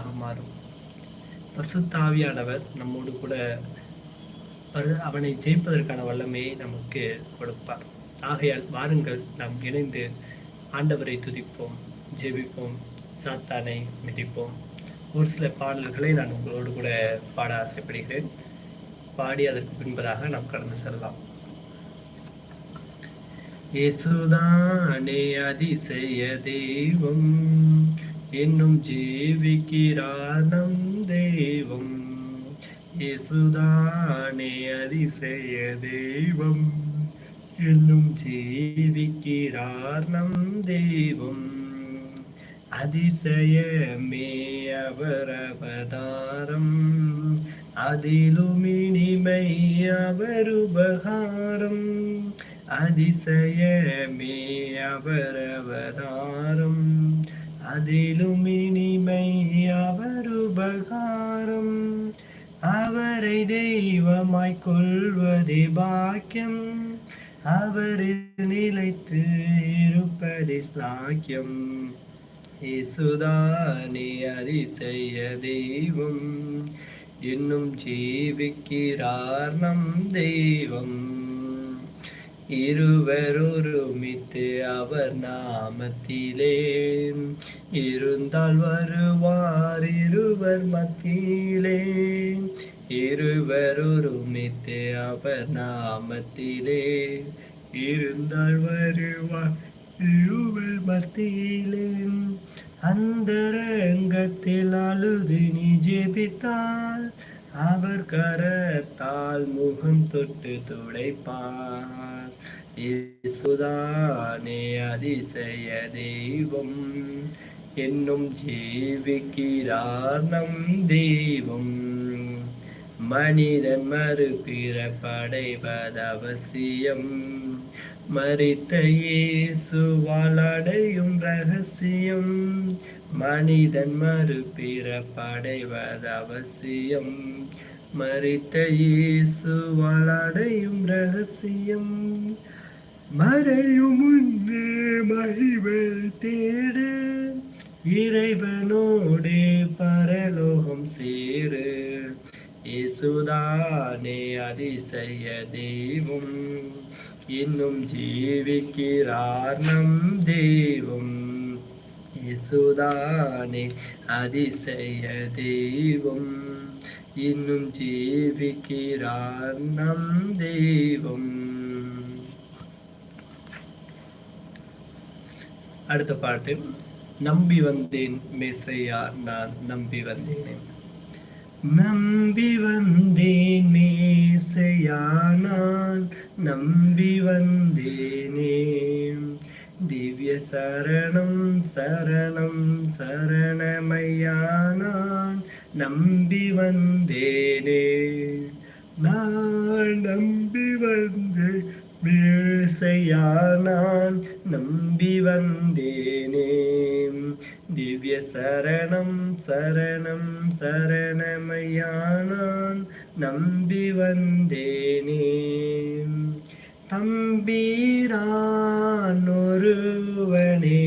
வெற்றியாக மாறும். பசுத்தாவியானவர் நம்மோடு கூட அவனை ஜெயிப்பதற்கான வல்லமையை நமக்கு கொடுப்பார். ஆகையால் வாருங்கள் நாம் இணைந்து ஆண்டவரை துதிப்போம் ஜெபிப்போம் சாத்தானை மிதிப்போம். ஒரு சில பாடல்களை நான் உங்களோடு கூட பாட ஆசைப்படுகிறேன். பாடி அதற்கு பின்பதாக நாம் கடந்து செல்லலாம். இயேசுதானே அதிசய தெய்வம். என்னும் ஜீவிக்கிறார் நம் தெய்வம் இயேசுதானே அதிசய தெய்வம். என்னும் ஜீவிக்கிறார் நம் தெய்வம் அதிசயமே அவர் அவதாரம் அதிலும் இனிமை அவர் அதிலும் இனிமை அவர் உபகாரம். அவரை தெய்வமாய் கொள்வதே பாக்கியம். அவரில் நிலைத்து இருப்பதே ஸ்லாக்கியம். இசுதானே அதிசய தெய்வம். இன்னும் ஜீவிக்கிறார் நம் தெய்வம். இருவர் ஒருமித்து அவர் நாமத்திலே. இருந்தால் வருவார் இருவர் மத்தியிலே. இருவர் ஒருமித்து அவர் நாமத்திலே. இருந்தால் வருவார் இருவர் மத்தியிலே. அந்த ரங்கத்தில் அழுது நீ ஜெபித்தால் அவர் கரத்தால் முகம் தொட்டு துடைப்பார். இசுதானே அதிசய தெய்வம். என்னும் ஜீவிக்கிறார் நம் தெய்வம். மனிதன் மறுபிற படைவது அவசியம் மறித்த இயேசுவால் அடையும் ரகசியம். மனிதன் மறுபிறப்படைவது அவசியம். மறித்த இயேசுவால் அடையும் ரகசியம். மறையும் முன்னே மகிமை தேட. இறைவனோடு பரலோகம் சேரு. இசுதானே அதிசய தெய்வம். இன்னும் ஜீவிக்கிறார் நம் தெய்வம். இசுதானே அதிசய தெய்வம். இன்னும் ஜீவிக்கிறார் நம் தெய்வம். அடுத்த பாட்டு. நம்பி வந்தேன் மேசையா நான் நம்பி வந்தேன். நம்பி வந்தேன் மேசையானான் நம்பி வந்தேனே. திவ்ய சரணம் சரணம் சரணமையானான் நம்பி வந்தேனே. நான் நம்பி வந்தேன் மேசையானான் நம்பி வந்தேனே. திவ்ய சரணம் சரணம் சரணமையா நான் நம்பி வந்தேனே தம்பீரான் ஒருவனே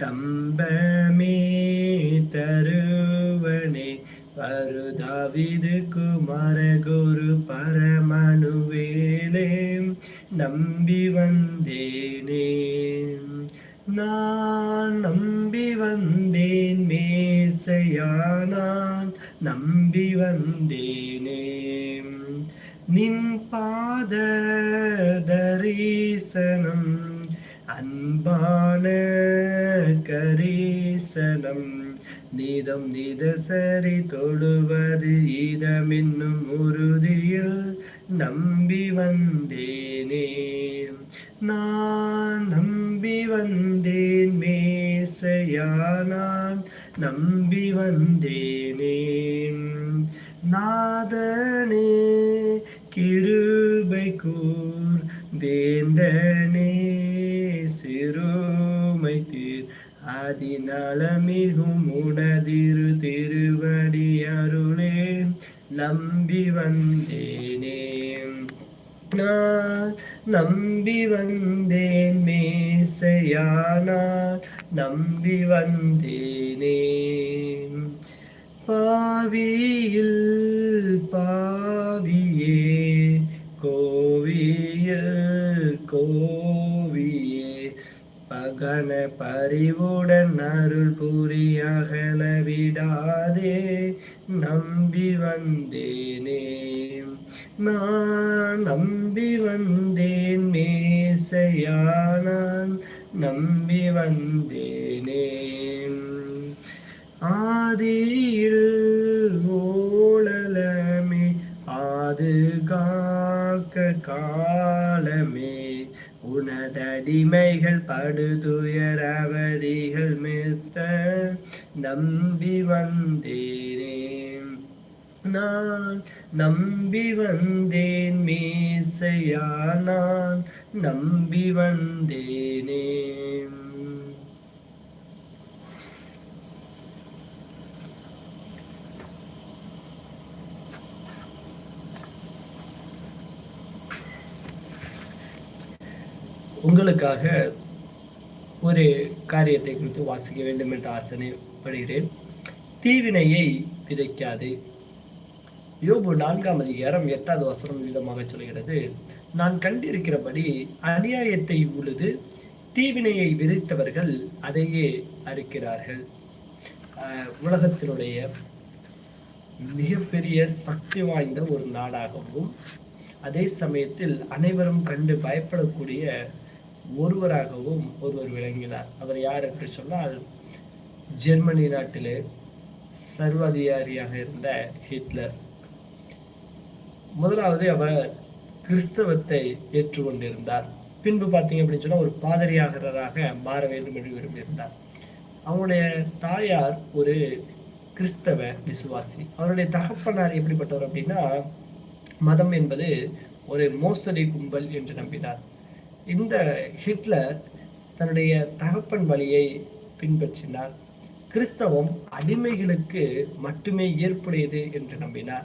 தம்பமே தருவனே பருதாவிது குமர குரு பரமனுவேலே நம்பி வந்தேனே நான் நம்பி வந்தேன் மேசையானான் நம்பி வந்தேனே நின் பாத தரிசனம் அன்பான கரீசனம். நீதம் நிதசரி தொழுவது இதமென்னும் உறுதியில் நம்பி வந்தேனே நான் நம்பி வந்தேன் நான் நம்பி வந்தேனே நாதனே கிருபை கூர் வேந்தனே சிறுமை தீர் அதிநலமிகும் உடதிரு திருவடி அருளே நம்பி வந்தேன். நான் நம்பி வந்தேன் மேசையானார். நம்பி வந்தேனே. பாவியில் பாவியே கோவியில் கோ பகன பறிவுடன் அருள் புரியகல விடாதே நம்பி வந்தேனே. நான் நம்பி வந்தேன் மேசையா நான் நம்பி வந்தேனே. ஆதியில் ஓழலமே ஆது காக்க காலமே உனதடிமைகள் படுதுயர் அவதிகள் நம்பி வந்தேனே. நான் நம்பி வந்தேன் மேசையா நான் நம்பி வந்தேனே. உங்களுக்காக ஒரு காரியத்தை குறித்து வாசிக்க வேண்டும் என்று ஆசனைப்படுகிறேன் தீவினையை விதைக்காது. யோபு நான்காம் அதிகாரம் எட்டாவது வசனம் விதமாக சொல்கிறது. நான் கண்டிருக்கிறபடி அநியாயத்தை உழுது தீவினையை விதைத்தவர்கள் அதையே அறுக்கிறார்கள். உலகத்தினுடைய மிகப்பெரிய சக்தி வாய்ந்த ஒரு நாடாகவும் அதே சமயத்தில் அனைவரும் கண்டு பயப்படக்கூடிய ஒருவராகவும் ஒருவர் விளங்கினார். அவர் யார் என்று சொன்னால் ஜெர்மனி நாட்டிலே சர்வாதிகாரியாக இருந்த ஹிட்லர். முதலாவது அவர் கிறிஸ்தவத்தை ஏற்றுக்கொண்டிருந்தார். பின்பு பார்த்தீங்க அப்படின்னு சொன்னால் ஒரு பாதிரியாகிறராக மாற வேண்டும் என்று விரும்பியிருந்தார். அவனுடைய தாயார் ஒரு கிறிஸ்தவ விசுவாசி. அவருடைய தகப்பனார் எப்படிப்பட்டவர் அப்படின்னா மதம் என்பது ஒரு மோசடி கும்பல் என்று நம்பினார். இந்த ஹிட்லர் தன்னுடைய தகப்பன் வழியை பின்பற்றினார். கிறிஸ்தவம் அடிமைகளுக்கு மட்டுமே ஏற்புடையது என்று நம்பினார்.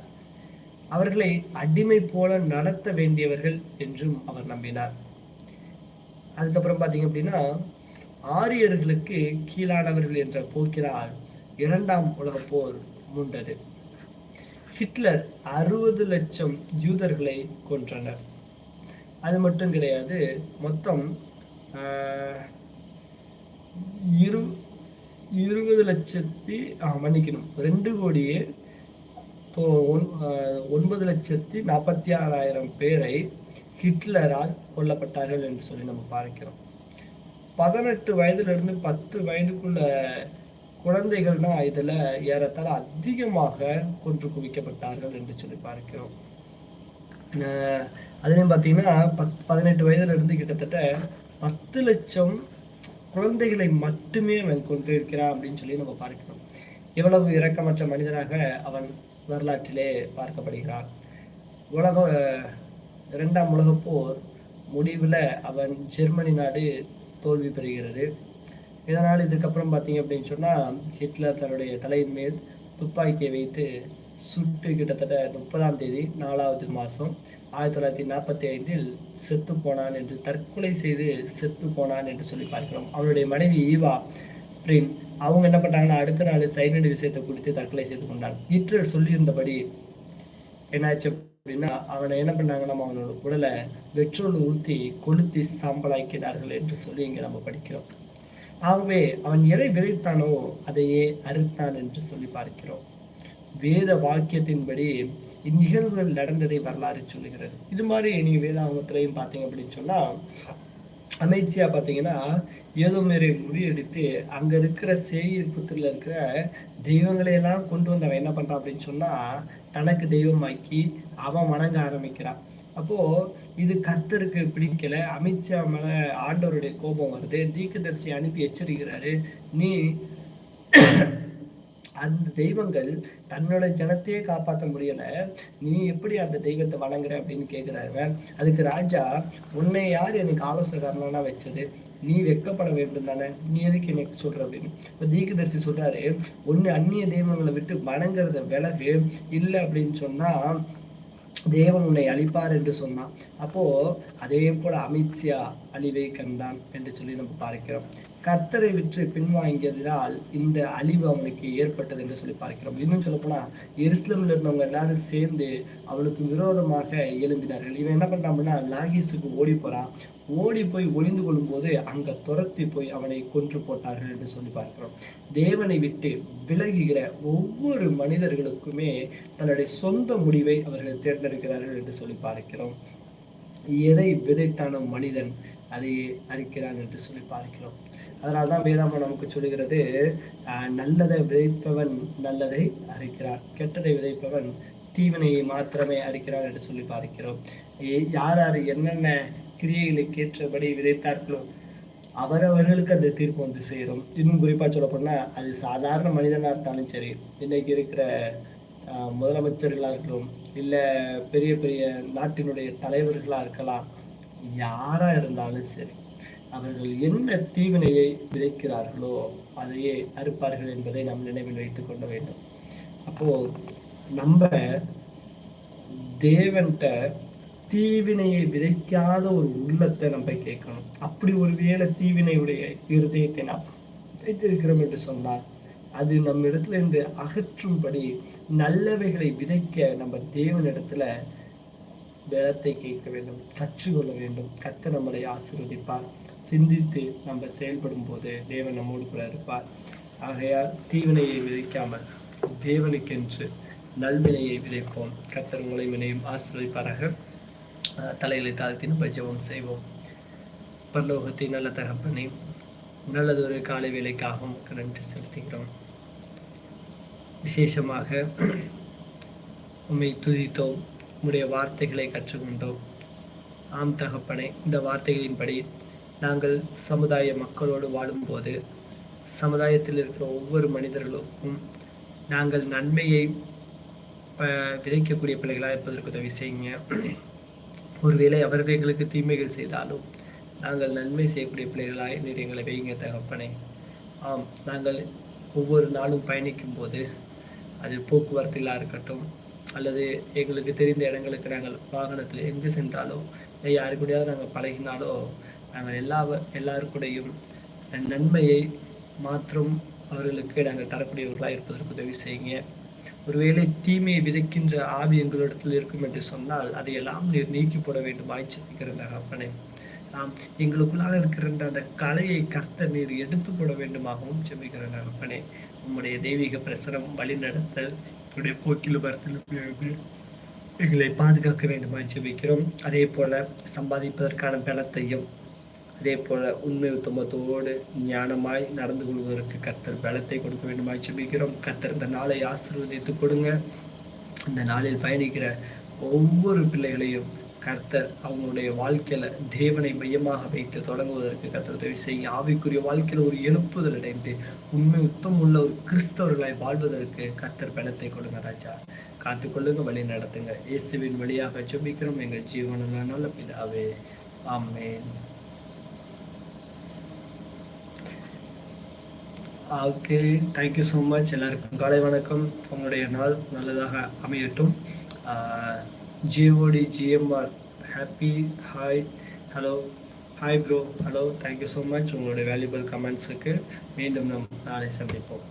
அவர்களை அடிமை போல நடத்த வேண்டியவர்கள் என்றும் அவர் நம்பினார். அதுக்கப்புறம் பார்த்தீங்க அப்படின்னா ஆரியர்களுக்கு கீழானவர்கள் என்ற போக்கினால் இரண்டாம் உலக போர் மூண்டது. ஹிட்லர் அறுபது லட்சம் யூதர்களை கொன்றனர். அது மட்டும் கிடையாது. மொத்தம் இரு இருபது லட்சத்தி மன்னிக்கணும். ரெண்டு கோடியே ஒன்பது லட்சத்தி நாற்பத்தி ஆறாயிரம் பேரை ஹிட்லரால் கொல்லப்பட்டார்கள் என்று சொல்லி நம்ம பார்க்கிறோம். பதினெட்டு வயதிலிருந்து பத்து வயதுக்குள்ள குழந்தைகள்னா இதில் ஏறத்தாழ அதிகமாக கொன்று குவிக்கப்பட்டார்கள் என்று சொல்லி பார்க்கிறோம். அதுலேயும் பார்த்தீங்கன்னா பத் பதினெட்டு வயதுல இருந்து கிட்டத்தட்ட பத்து லட்சம் குழந்தைகளை மட்டுமே அவன் கொண்டிருக்கிறான் அப்படின்னு சொல்லி நம்ம பார்க்கிறோம். எவ்வளவு இரக்கமற்ற மனிதனாக அவன் வரலாற்றிலே பார்க்கப்படுகிறான். உலக இரண்டாம் உலகப்போர் போர் முடிவில் அவன் ஜெர்மனி நாடு தோல்வி பெறுகிறது. இதனால் இதுக்கப்புறம் பார்த்தீங்க அப்படின்னு சொன்னால் ஹிட்லர் தன்னுடைய தலையின் மேல் துப்பாக்கியை வைத்து சுட்டு கிட்டத்தட்ட முப்பதாம் தேதி நாலாவது மாதம் ஆயிரத்தி தொள்ளாயிரத்தி நாற்பத்தி ஐந்தில் செத்து போனான் என்று தற்கொலை செய்து செத்து போனான் என்று சொல்லி பார்க்கிறோம். அவனுடைய மனைவி ஈவா பிரின் அவங்க என்ன பண்ணாங்கன்னா அடுத்த நாள் சைனடி விஷயத்தை குறித்து தற்கொலை செய்து கொண்டான் ஹிட்லர் சொல்லியிருந்தபடி என்னாச்சு அப்படின்னா அவனை என்ன பண்ணாங்க நம்ம அவனோட உடலை பெட்ரோல் ஊற்றி கொளுத்தி சாம்பலாக்கினார்கள் என்று சொல்லி இங்கே நம்ம படிக்கிறோம். ஆகவே அவன் எதை விதைத்தானோ அதையே அறுத்தான் என்று சொல்லி பார்க்கிறோம். வேத வாக்கியத்தின்படி இந்நிகழ்வுகள் நடந்ததை வரலாறு சொல்லுகிறது. இது மாதிரி நீங்க வேதாமத்திலையும் பார்த்தீங்க அப்படின்னு சொன்னா அமைச்சியா பார்த்தீங்கன்னா ஏதோ மாரி முறியடித்து அங்க இருக்கிற சேயிர் புத்திரில் இருக்கிற தெய்வங்களை எல்லாம் கொண்டு வந்தவன் என்ன பண்றான் அப்படின்னு சொன்னா தனக்கு தெய்வமாக்கி அவன் வணங்க ஆரம்பிக்கிறான். அப்போ இது கர்த்தருக்கு பிடிக்கல அமித்ஷா மேல ஆண்டவருடைய கோபம் வருது தீர்க்கதரிசி அனுப்பி எச்சரிக்கிறாரு நீ அந்த தெய்வங்கள் தன்னோட ஜனத்தையே காப்பாற்ற முடியல. நீ எப்படி அந்த தெய்வத்தை வணங்குற அப்படின்னு கேட்குறாங்க அதுக்கு ராஜா உன்னை யார் எனக்கு ஆலோசகரனா வச்சது? நீ வெக்கப்பட வேண்டும் தானே? நீ எதுக்கு எனக்கு சொல்ற? அப்படின்னு. இப்போ தீர்க்கதரிசி சொல்றாரு ஒன்று அந்நிய தெய்வங்களை விட்டு வணங்குறத விலகு. இல்லை அப்படின்னு சொன்னா தேவன் உன்னை அழிப்பார் என்று சொன்னான். அப்போ அதே போல அமித்ஷா அழிவை கண்டான் என்று சொல்லி நம்ம பார்க்கிறோம். கர்த்தரை விற்று பின்வாங்கியதினால் இந்த அழிவு அவனுக்கு ஏற்பட்டது என்று சொல்லி பார்க்கிறோம். இன்னும் சொல்லப்போனா எருசலமில் இருந்தவங்க எல்லாரும் சேர்ந்து அவளுக்கு விரோதமாக எழும்பினார்கள். இவன் என்ன பண்றான்னா லாகிஸுக்கு ஓடி போறான். ஓடி போய் ஒளிந்து கொள்ளும் போது அங்க துரத்தி போய் அவனை கொன்று போட்டார்கள் என்று சொல்லி பார்க்கிறோம். தேவனை விட்டு விலகுகிற ஒவ்வொரு மனிதர்களுக்குமே தன்னுடைய சொந்த முடிவை அவர்கள் தேர்ந்தெடுக்கிறார்கள் என்று சொல்லி பார்க்கிறோம். எதை விதைத்தான மனிதன் அதை அறிக்கிறான் என்று சொல்லி பார்க்கிறோம். அதனால தான் வேதாமம் நமக்கு சொல்லுகிறது நல்லதை விதைப்பவன் நல்லதை அறிக்கிறான் கெட்டதை விதைப்பவன் தீவினையை மாத்திரமே அறிக்கிறான் என்று சொல்லி பார்க்கிறோம். யார் யார் என்னென்ன கிரியைகளுக்கு ஏற்றபடி விதைத்தார்களோ அவரவர்களுக்கு அந்த தீர்ப்பு வந்து சேரும். இன்னும் குறிப்பாக சொல்ல போனால் அது சாதாரண மனிதனாக இருந்தாலும் சரி இன்னைக்கு இருக்கிற முதலமைச்சர்களாக இருக்கலாம் இல்லை பெரிய பெரிய நாட்டினுடைய தலைவர்களாக இருக்கலாம் யாராக இருந்தாலும் சரி அவர்கள் என்ன தீவினையை விதைக்கிறார்களோ அதையே அறுப்பார்கள் என்பதை நாம் நினைவில் வைத்துக் கொள்ள வேண்டும். அப்போ நம்ம தேவன்கிட்ட தீவினையை விதைக்காத ஒரு உள்ளத்தை நம்ம கேட்கணும். அப்படி ஒரு வேலை தீவினையுடைய இருதயத்தை நாம் வைத்திருக்கிறோம் என்று சொன்னார் அது நம்ம இடத்துல இருந்து அகற்றும்படி நல்லவைகளை விதைக்க நம்ம தேவனிடத்துல பலத்தை கேட்க வேண்டும் கற்றுக்கொள்ள வேண்டும். கத்த நம்மளை ஆசீர்வதிப்பார். சிந்தித்து நம்ம செயல்படும் போது தேவன் நம்மோடு கூட இருப்பார். ஆகையால் தீவினையை விதைக்காமல் தேவனுக்கென்று நல்வினையை விதைப்போம். கத்தர் உங்களை வினையும் ஆசீர்வதிப்பாராக. தலைகளை தாழ்த்தி நம்ம ஜெபம் செய்வோம். பரலோகத்தை நல்ல தகப்பனை நல்லதொரு காலை வேலைக்காகவும் நன்றி செலுத்துகிறோம். விசேஷமாக உண்மை துதித்தோம். உம்முடைய வார்த்தைகளை கற்றுக்கொண்டோம். ஆம் தகப்பனே இந்த வார்த்தைகளின்படி நாங்கள் சமுதாய மக்களோடு வாழும்போது சமுதாயத்தில் இருக்கிற ஒவ்வொரு மனிதர்களுக்கும் நாங்கள் நன்மையை ப விதைக்கக்கூடிய பிள்ளைகளாக இருப்பதற்கு உதவி செய்யுங்க. ஒருவேளை அவர்கள் எங்களுக்கு தீமைகள் செய்தாலும் நாங்கள் நன்மை செய்யக்கூடிய பிள்ளைகளாக நீர் எங்களை வைங்க தகப்பனே. ஆம் நாங்கள் ஒவ்வொரு நாளும் பயணிக்கும் போது அது போக்குவரத்திலாக இருக்கட்டும் அல்லது எங்களுக்கு தெரிந்த இடங்களுக்கு நாங்கள் வாகனத்தில் எங்கு சென்றாலோ யாரு கூடயாவது நாங்கள் பழகினாலோ நாங்கள் எல்லா எல்லாருக்கூடையும் நன்மையை மாற்றும் அவர்களுக்கு நாங்கள் தரக்கூடியவர்களாக இருப்பதற்கு உதவி செய்யுங்க. ஒருவேளை தீமையை விதைக்கின்ற ஆவி எங்களிடத்தில் இருக்கும் என்று சொன்னால் அதையெல்லாம் நீர் நீக்கி போட வேண்டும் ஆய்ச்சிக்கிற அப்பனே. ஆம் எங்களுக்குள்ளாக இருக்கிற அந்த கலையை கர்த்த நீர் எடுத்து போட வேண்டுமாகவும் செபிக்கிற அப்பனே. உம்முடைய தெய்வீக பிரசனம் வழிநடத்தல் உடைய போக்கில் வரத்தில் எங்களை பாதுகாக்க வேண்டுமா ஜெபிக்கிறோம். அதே போல சம்பாதிப்பதற்கான பலத்தையும் அதே போல உண்மை உத்தமத்தோடு ஞானமாய் நடந்து கொள்வதற்கு கத்தர் பலத்தை கொடுக்க வேண்டுமா ஜெபிக்கிறோம். கத்தர் இந்த நாளை ஆசீர்வதித்து கொடுங்க. இந்த நாளில் பயணிக்கிற ஒவ்வொரு பிள்ளைகளையும் கர்த்தர் அவங்களுடைய வாழ்க்கையில தேவனை மையமாக வைத்து தொடங்குவதற்கு கர்த்தர் உதவி செய்ய. ஆவிக்குரிய வாழ்க்கையில ஒரு எழுப்புதல் அடைந்து உண்மை உத்தம் உள்ள ஒரு கிறிஸ்தவர்களாய் வாழ்வதற்கு கர்த்தர் பலத்தை கொடுங்க ராஜா. காத்து கொள்ளுங்க வழி நடத்துங்க. இயேசுவின் வழியாக ஜெபிக்கிறோம். எங்கள் ஜீவன நல்ல பிதாவே. ஆமேன். Okay thank you so much எல்லாருக்கும் காலை வணக்கம். உங்களுடைய நாள் நல்லதாக அமையட்டும். G O D G M R happy hi hello hi bro hello thank you so much உங்களுடைய வேல்யூபிள் கமெண்ட்ஸுக்கு மீண்டும் நம் நாளை சந்திப்போம்.